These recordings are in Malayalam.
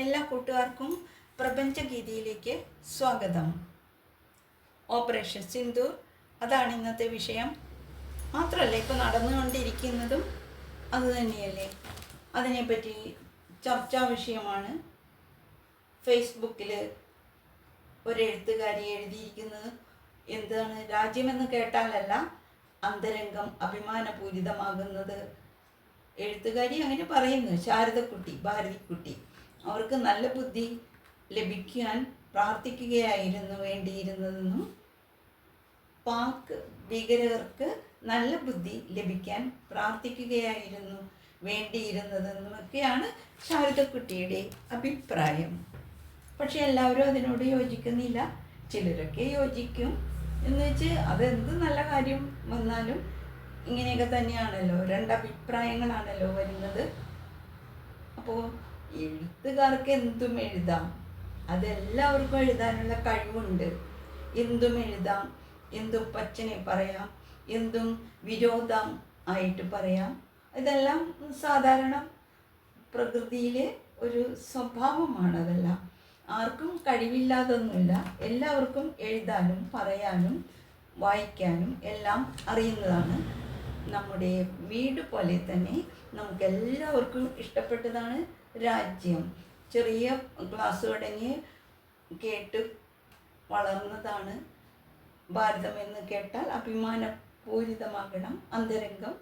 എല്ലാ കൂട്ടുകാർക്കും പ്രപഞ്ചഗീതിയിലേക്ക് സ്വാഗതം. ഓപ്പറേഷൻ സിന്ദൂർ അതാണ് ഇന്നത്തെ വിഷയം. മാത്രമല്ല ഇപ്പോൾ നടന്നുകൊണ്ടിരിക്കുന്നതും അത് തന്നെയല്ലേ? അതിനെപ്പറ്റി ചർച്ചാ വിഷയമാണ്. ഫേസ്ബുക്കിൽ ഒരെഴുത്തുകാരി എഴുതിയിരിക്കുന്നത് എന്താണ്? രാജ്യമെന്ന് കേട്ടാലല്ല അന്തരംഗം അഭിമാനപൂരിതമാകുന്നത്. എഴുത്തുകാരി അങ്ങനെ പറയുന്നു ശാരദക്കുട്ടി ഭാരതിക്കുട്ടി. അവർക്ക് നല്ല ബുദ്ധി ലഭിക്കാൻ പ്രാർത്ഥിക്കുകയായിരുന്നു വേണ്ടിയിരുന്നതെന്നും പാക് ഭീകരർക്ക് നല്ല ബുദ്ധി ലഭിക്കാൻ പ്രാർത്ഥിക്കുകയായിരുന്നു വേണ്ടിയിരുന്നതെന്നുമൊക്കെയാണ് ശാരദക്കുട്ടിയുടെ അഭിപ്രായം. പക്ഷെ എല്ലാവരും അതിനോട് യോജിക്കുന്നില്ല. ചിലരൊക്കെ യോജിക്കും. എന്ന് വെച്ച് അതെന്ത് നല്ല കാര്യം വന്നാലും ഇങ്ങനെയൊക്കെ തന്നെയാണല്ലോ. രണ്ടഭിപ്രായങ്ങളാണല്ലോ വരുന്നത്. അപ്പോൾ എഴുത്തുകാർക്ക് എന്തും എഴുതാം. അതെല്ലാവർക്കും എഴുതാനുള്ള കഴിവുണ്ട്. എന്തും എഴുതാം. എന്തും പച്ചനെ പറയാം. എന്തും വിരോധം ആയിട്ട് പറയാം. ഇതെല്ലാം സാധാരണ പ്രകൃതിയിലെ ഒരു സ്വഭാവമാണ് അതെല്ലാം. ആർക്കും കഴിവില്ലാതൊന്നുമില്ല. എല്ലാവർക്കും എഴുതാനും പറയാനും വായിക്കാനും എല്ലാം അറിയുന്നതാണ് നമ്മുടെ വീട് പോലെ തന്നെ നമുക്ക് എല്ലാവർക്കും ഇഷ്ടപ്പെട്ടതാണ് രാജ്യം. ചെറിയ ക്ലാസ് തുടങ്ങി കേട്ട് വളർന്നതാണ് ഭാരതം എന്ന് കേട്ടാൽ അഭിമാനപൂരിതമാകണം അന്തരംഗം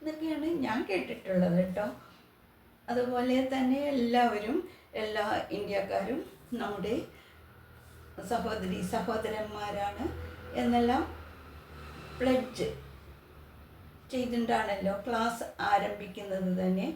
എന്നൊക്കെയാണ് ഞാൻ കേട്ടിട്ടുള്ളത് കേട്ടോ. അതുപോലെ തന്നെ എല്ലാവരും എല്ലാ ഇന്ത്യക്കാരും നമ്മുടെ സഹോദരി സഹോദരന്മാരാണ് എന്നെല്ലാം പ്ലഡ്ജ് ചെയ്തിട്ടാണല്ലോ ക്ലാസ് ആരംഭിക്കുന്നത് തന്നെ.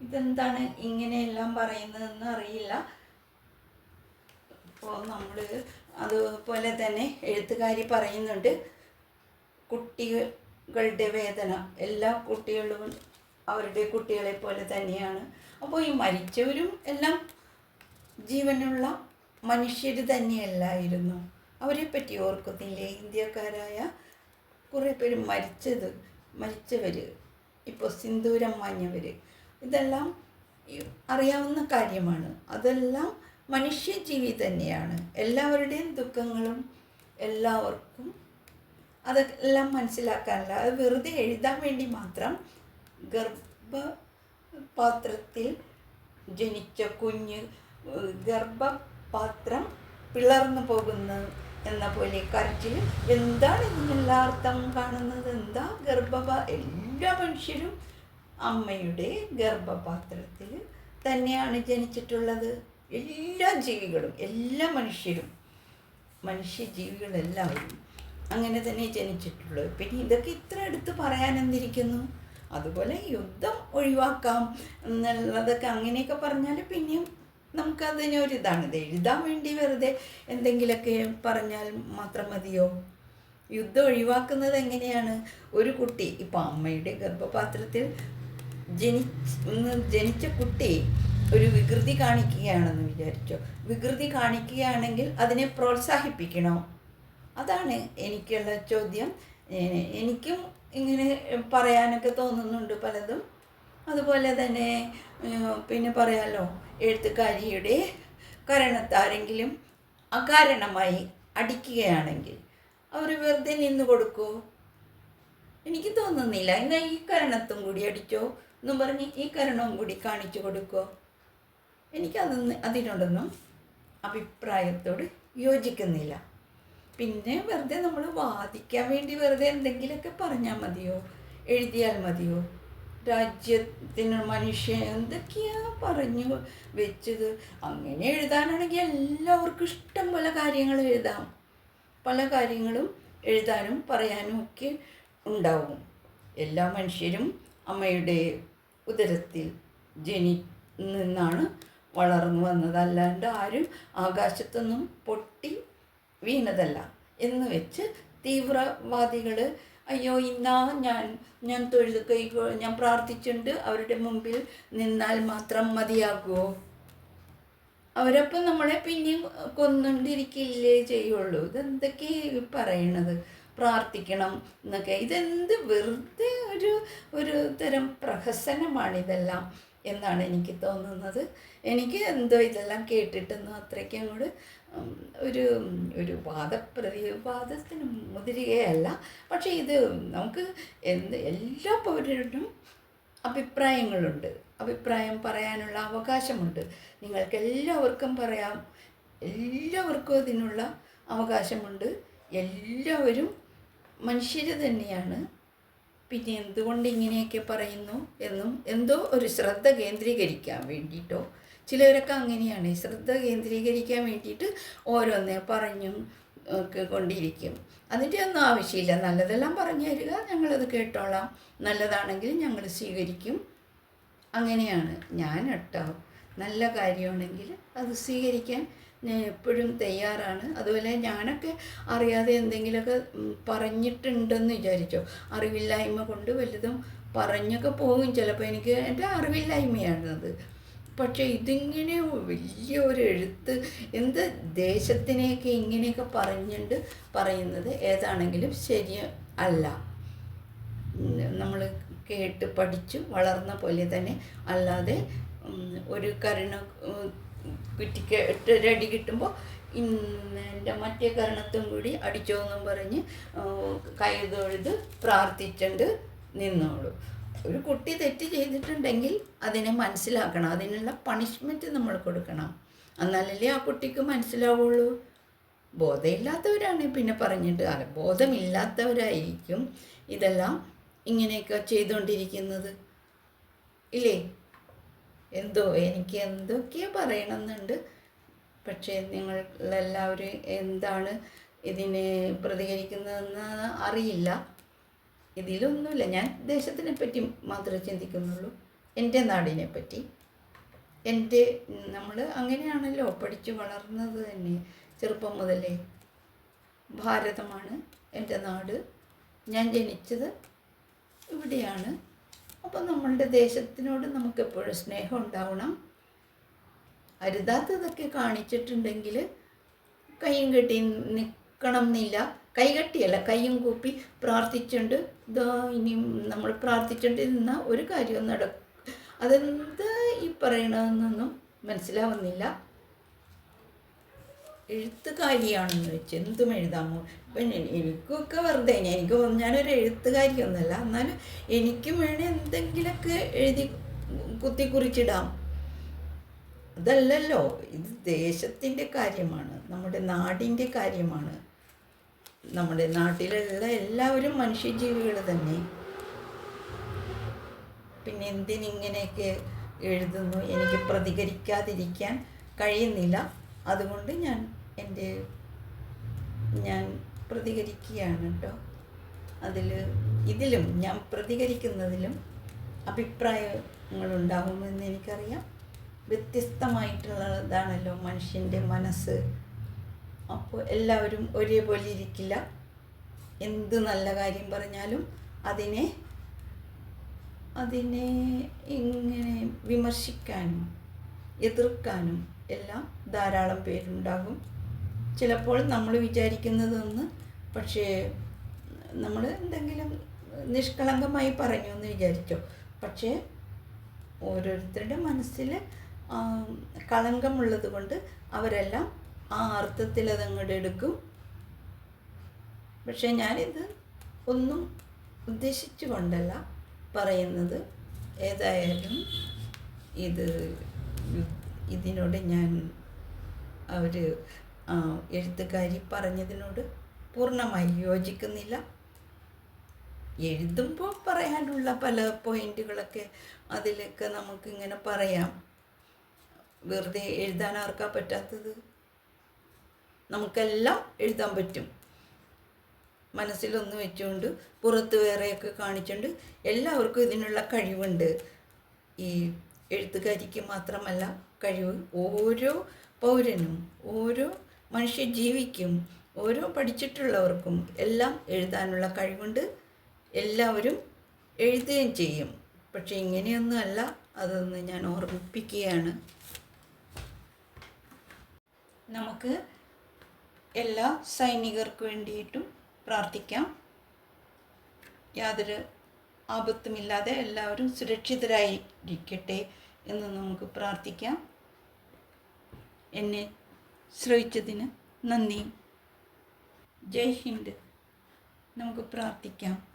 ഇതെന്താണ് ഇങ്ങനെയെല്ലാം പറയുന്നതെന്ന് അറിയില്ല. അപ്പോൾ നമ്മൾ അതുപോലെ തന്നെ എഴുത്തുകാരി പറയുന്നുണ്ട്. കുട്ടികളുടെ വേദന. എല്ലാ കുട്ടികളും അവരുടെ കുട്ടികളെ പോലെ തന്നെയാണ്. അപ്പോൾ ഈ മരിച്ചവരും എല്ലാം ജീവനുള്ള മനുഷ്യർ തന്നെയല്ലായിരുന്നു. അവരെ പറ്റി ഓർക്കുന്നില്ലേ? ഇന്ത്യക്കാരായ കുറേ പേര് മരിച്ചത് മരിച്ചവർ ഇപ്പോൾ സിന്ദൂരം മാഞ്ഞവർ ഇതെല്ലാം അറിയാവുന്ന കാര്യമാണ്. അതെല്ലാം മനുഷ്യജീവി തന്നെയാണ്. എല്ലാവരുടെയും ദുഃഖങ്ങളും എല്ലാവർക്കും അതെല്ലാം മനസ്സിലാക്കാനല്ല. അത് വെറുതെ എഴുതാൻ വേണ്ടി മാത്രം ഗർഭപാത്രത്തിൽ ജനിച്ച കുഞ്ഞ് ഗർഭപാത്രം പിളർന്നു പോകുന്നു എന്ന പോലെ കരച്ചിൽ എന്താണ് ഇതിനെല്ലാം അർത്ഥം കാണുന്നത്? എന്താ ഗർഭപാ എല്ലാ മനുഷ്യരും അമ്മയുടെ ഗർഭപാത്രത്തിൽ തന്നെയാണ് ജനിച്ചിട്ടുള്ളത്. എല്ലാ ജീവികളും എല്ലാ മനുഷ്യരും മനുഷ്യ മനുഷ്യജീവികളെല്ലാവരും അങ്ങനെ തന്നെ ജനിച്ചിട്ടുള്ളത്. പിന്നെ ഇതൊക്കെ ഇത്ര എടുത്ത് പറയാൻ എന്തിരിക്കുന്നു? അതുപോലെ യുദ്ധം ഒഴിവാക്കാം എന്നുള്ളതൊക്കെ അങ്ങനെയൊക്കെ പറഞ്ഞാൽ പിന്നെയും നമുക്കതിനൊരിതാണ് ഇത് എഴുതാൻ വേണ്ടി വെറുതെ എന്തെങ്കിലുമൊക്കെ പറഞ്ഞാൽ മാത്രം മതിയോ? യുദ്ധം ഒഴിവാക്കുന്നത് എങ്ങനെയാണ്? ഒരു കുട്ടി ഇപ്പം അമ്മയുടെ ഗർഭപാത്രത്തിൽ ജനിച്ച് ജനിച്ച കുട്ടി ഒരു വികൃതി കാണിക്കുകയാണെന്ന് വിചാരിച്ചോ? വികൃതി കാണിക്കുകയാണെങ്കിൽ അതിനെ പ്രോത്സാഹിപ്പിക്കണോ? അതാണ് എനിക്കുള്ള ചോദ്യം. എനിക്കും ഇങ്ങനെ പറയാനൊക്കെ തോന്നുന്നുണ്ട് പലതും. അതുപോലെ തന്നെ പിന്നെ പറയാലോ എഴുത്തുകാരിയുടെ കാരണത്താരെങ്കിലും അകാരണമായി അടിക്കുകയാണെങ്കിൽ അവർ വെറുതെ നിന്ന് കൊടുക്കൂ എനിക്ക് തോന്നുന്നില്ല. എന്നാൽ ഈ കാരണത്തും കൂടി അടിച്ചോ? എന്നും പറഞ്ഞ് ഈ കരണവും കൂടി കാണിച്ചു കൊടുക്കുമോ എനിക്കതൊന്ന് അതിനോടൊന്നും അഭിപ്രായത്തോട് യോജിക്കുന്നില്ല. പിന്നെ വെറുതെ നമ്മൾ വാദിക്കാൻ വേണ്ടി വെറുതെ എന്തെങ്കിലുമൊക്കെ പറഞ്ഞാൽ മതിയോ? എഴുതിയാൽ മതിയോ? രാജ്യത്തിന് മനുഷ്യ എന്തൊക്കെയാ പറഞ്ഞു വെച്ചത്? അങ്ങനെ എഴുതാനാണെങ്കിൽ എല്ലാവർക്കും ഇഷ്ടം പോലെ കാര്യങ്ങൾ എഴുതാം. പല കാര്യങ്ങളും എഴുതാനും പറയാനും ഒക്കെ ഉണ്ടാവും. എല്ലാ മനുഷ്യരും അമ്മയുടെ ഉദരത്തിൽ ജനി നിന്നാണ് വളർന്നു വന്നത്. അല്ലാണ്ട് ആരും ആകാശത്തൊന്നും പൊട്ടി വീണതല്ല. എന്ന് വെച്ച് തീവ്രവാദികൾ അയ്യോ ഇന്നാ ഞാൻ ഞാൻ തൊഴുത് കൈ ഞാൻ പ്രാർത്ഥിച്ചിട്ടുണ്ട്. അവരുടെ മുമ്പിൽ നിന്നാൽ മാത്രം മതിയാകുമോ അവരപ്പം നമ്മളെ പിന്നെയും കൊന്നുകൊണ്ടിരിക്കില്ലേ ചെയ്യുള്ളൂ. ഇതെന്തൊക്കെ പറയണത്? പ്രാർത്ഥിക്കണം എന്നൊക്കെ. ഇതെന്ത് വെറുതെ ഒരു ഒരു തരം പ്രഹസനമാണ് ഇതെല്ലാം എന്നാണ് എനിക്ക് തോന്നുന്നത്. എനിക്ക് എന്തോ ഇതെല്ലാം കേട്ടിട്ടൊന്നും അത്രയ്ക്ക് അങ്ങോട്ട് ഒരു ഒരു വാദപ്രതിവാദത്തിന് മുതിരുകയല്ല. പക്ഷേ ഇത് നമുക്ക് എന്ത് എല്ലാ പൗരനും അഭിപ്രായങ്ങളുണ്ട്. അഭിപ്രായം പറയാനുള്ള അവകാശമുണ്ട്. നിങ്ങൾക്ക് എല്ലാവർക്കും പറയാം. എല്ലാവർക്കും അതിനുള്ള അവകാശമുണ്ട്. എല്ലാവരും മനുഷ്യർ തന്നെയാണ്. പിന്നെ എന്തുകൊണ്ട് ഇങ്ങനെയൊക്കെ പറയുന്നു എന്നും എന്തോ ഒരു ശ്രദ്ധ കേന്ദ്രീകരിക്കാൻ വേണ്ടിയിട്ടോ ചിലവരൊക്കെ അങ്ങനെയാണ്. ശ്രദ്ധ കേന്ദ്രീകരിക്കാൻ വേണ്ടിയിട്ട് ഓരോന്നേ പറഞ്ഞും ഒക്കെ കൊണ്ടിരിക്കും. അതിന്റെ ഒന്നും ആവശ്യമില്ല. നല്ലതെല്ലാം പറഞ്ഞു തരിക. ഞങ്ങളത് കേട്ടോളാം. നല്ലതാണെങ്കിൽ ഞങ്ങൾ സ്വീകരിക്കും. അങ്ങനെയാണ്. ഞാൻ കേട്ടോ നല്ല കാര്യമാണെങ്കിൽ അത് സ്വീകരിക്കാൻ ഞാൻ എപ്പോഴും തയ്യാറാണ്. അതുപോലെ ഞാനൊക്കെ അറിയാതെ എന്തെങ്കിലുമൊക്കെ പറഞ്ഞിട്ടുണ്ടെന്ന് വിചാരിച്ചോ. അറിവില്ലായ്മ കൊണ്ട് വലുതും പറഞ്ഞൊക്കെ പോകും. ചിലപ്പോൾ എനിക്ക് എന്റെ അറിവില്ലായ്മയാണത്. പക്ഷേ ഇതിങ്ങനെ വലിയ ഒരു എഴുത്ത് എന്ത് ദേശത്തിനെയൊക്കെ ഇങ്ങനെയൊക്കെ പറഞ്ഞിട്ട് പറയുന്നത് ഏതാണെങ്കിലും ശരി അല്ല. നമ്മൾ കേട്ട് പഠിച്ചു വളർന്ന പോലെ തന്നെ അല്ലാതെ ഒരു കരണ കുറ്റിക്ക് ഒരടി കിട്ടുമ്പോൾ എന്റെ മറ്റേ കരണത്തും കൂടി അടിച്ചോന്നും പറഞ്ഞ് കൈ തൊഴുത് പ്രാർത്ഥിച്ചുകൊണ്ട് നിന്നോളൂ. ഒരു കുട്ടി തെറ്റ് ചെയ്തിട്ടുണ്ടെങ്കിൽ അതിനെ മനസ്സിലാക്കണം. അതിനുള്ള പണിഷ്മെന്റ് നമ്മൾ കൊടുക്കണം. എന്നാലല്ലേ ആ കുട്ടിക്ക് മനസ്സിലാവുള്ളൂ? ബോധമില്ലാത്തവരാണ് പിന്നെ പറഞ്ഞിട്ട് അല്ല ബോധമില്ലാത്തവരായിരിക്കും ഇതെല്ലാം ഇങ്ങനെയൊക്കെ ചെയ്തുകൊണ്ടിരിക്കുന്നത്. ഇല്ലേ? എന്തോ എനിക്ക് എന്തൊക്കെയോ പറയണമെന്നുണ്ട്. പക്ഷേ നിങ്ങളെല്ലാവരും എന്താണ് ഇതിനെ പ്രതികരിക്കുന്നതെന്ന് അറിയില്ല. ഇതിലൊന്നുമില്ല. ഞാൻ ദേശത്തിനെ പറ്റി മാത്രമേ ചിന്തിക്കുന്നുള്ളൂ. എന്റെ നാടിനെ പറ്റി എന്റെ നമ്മൾ അങ്ങനെയാണല്ലോ പഠിച്ചു വളർന്നത് തന്നെ. ചെറുപ്പം മുതലേ ഭാരതമാണ് എന്റെ നാട്. ഞാൻ ജനിച്ചത് ഇവിടെയാണ്. അപ്പം നമ്മളുടെ ദേശത്തിനോട് നമുക്ക് എപ്പോഴും സ്നേഹം ഉണ്ടാവണം. അരുതാത്തതൊക്കെ കാണിച്ചിട്ടുണ്ടെങ്കിൽ കൈയും കെട്ടി നിൽക്കണം എന്നില്ല കൈകെട്ടിയല്ല കൈയും കൂപ്പി പ്രാർത്ഥിച്ചുകൊണ്ട് ഇതോ ഇനിയും നമ്മൾ പ്രാർത്ഥിച്ചുകൊണ്ട് നിന്ന ഒരു കാര്യവും നടക്കും അതെന്താ ഈ പറയണതെന്നൊന്നും മനസ്സിലാവുന്നില്ല. എഴുത്തുകാരിയാണെന്ന് വെച്ച് എന്തും എഴുതാമോ ഇപ്പം എനിക്കൊക്കെ വെറുതെ എനിക്ക് ഞാനൊരു എഴുത്തുകാരിയൊന്നുമല്ല. എന്നാലും എനിക്കും വേണേൽ എന്തെങ്കിലുമൊക്കെ എഴുതി കുത്തി കുറിച്ചിടാം. അതല്ലല്ലോ. ഇത് ദേശത്തിന്റെ കാര്യമാണ്. നമ്മുടെ നാടിന്റെ കാര്യമാണ്. നമ്മുടെ നാട്ടിലുള്ള എല്ലാവരും മനുഷ്യജീവികൾ തന്നെ. പിന്നെ എന്തിനിങ്ങനെയൊക്കെ എഴുതുന്നു? എനിക്ക് പ്രതികരിക്കാതിരിക്കാൻ കഴിയുന്നില്ല. അതുകൊണ്ട് ഞാൻ എന്റെ ഞാൻ പ്രതികരിക്കുകയാണ് കേട്ടോ. അതിൽ ഇതിലും ഞാൻ പ്രതികരിക്കുന്നതിലും അഭിപ്രായങ്ങളുണ്ടാകുമെന്ന് എനിക്കറിയാം. വ്യത്യസ്തമായിട്ടുള്ളതാണല്ലോ മനുഷ്യന്റെ മനസ്സ്. അപ്പോൾ എല്ലാവരും ഒരേപോലെ ഇരിക്കില്ല. എന്ത് നല്ല കാര്യം പറഞ്ഞാലും അതിനെ അതിനെ ഇങ്ങനെ വിമർശിക്കാനും എതിർക്കാനും എല്ലാം ധാരാളം പേരുണ്ടാകും. ചിലപ്പോൾ നമ്മൾ വിചാരിക്കുന്നതൊന്ന് പക്ഷേ നമ്മൾ എന്തെങ്കിലും നിഷ്കളങ്കമായി പറഞ്ഞു എന്ന് വിചാരിച്ചോ. പക്ഷേ ഓരോരുത്തരുടെ മനസ്സിൽ കളങ്കമുള്ളത് കൊണ്ട് അവരെല്ലാം ആ അർത്ഥത്തിൽ അതങ്ങോട്ട് എടുക്കും. പക്ഷേ ഞാനിത് ഒന്നും ഉദ്ദേശിച്ചു കൊണ്ടല്ല പറയുന്നത്. ഏതായാലും ഇത് ഇതിനോട് ഞാൻ അവർ എഴുത്തുകാരി പറഞ്ഞതിനോട് പൂർണമായി യോജിക്കുന്നില്ല. എഴുതുമ്പോൾ പറയാനുള്ള പല പോയിന്റുകളൊക്കെ അതിലൊക്കെ നമുക്കിങ്ങനെ പറയാം. വെറുതെ എഴുതാൻ ആർക്കാ പറ്റാത്തത്? നമുക്കെല്ലാം എഴുതാൻ പറ്റും. മനസ്സിലൊന്ന് വെച്ചുകൊണ്ട് പുറത്ത് വേറെയൊക്കെ കാണിച്ചുകൊണ്ട് എല്ലാവർക്കും ഇതിനുള്ള കഴിവുണ്ട്. ഈ എഴുത്തുകാരിക്ക് മാത്രമല്ല കഴിവ് ഓരോ പൗരനും ഓരോ മനുഷ്യജീവിക്കും ഓരോ പഠിച്ചിട്ടുള്ളവർക്കും എല്ലാം എഴുതാനുള്ള കഴിവുണ്ട്. എല്ലാവരും എഴുതുകയും ചെയ്യും. പക്ഷെ ഇങ്ങനെയൊന്നുമല്ല. അതൊന്ന് ഞാൻ ഓർമ്മിപ്പിക്കുകയാണ്. നമുക്ക് എല്ലാ സൈനികർക്ക് വേണ്ടിയിട്ടും പ്രാർത്ഥിക്കാം. യാതൊരു ആപത്തുമില്ലാതെ എല്ലാവരും സുരക്ഷിതരായിരിക്കട്ടെ എന്ന് നമുക്ക് പ്രാർത്ഥിക്കാം. എന്നെ ശ്രവിച്ചതിന് നന്ദി. ജയ് ഹിന്ദ്. നമുക്ക് പ്രാർത്ഥിക്കാം.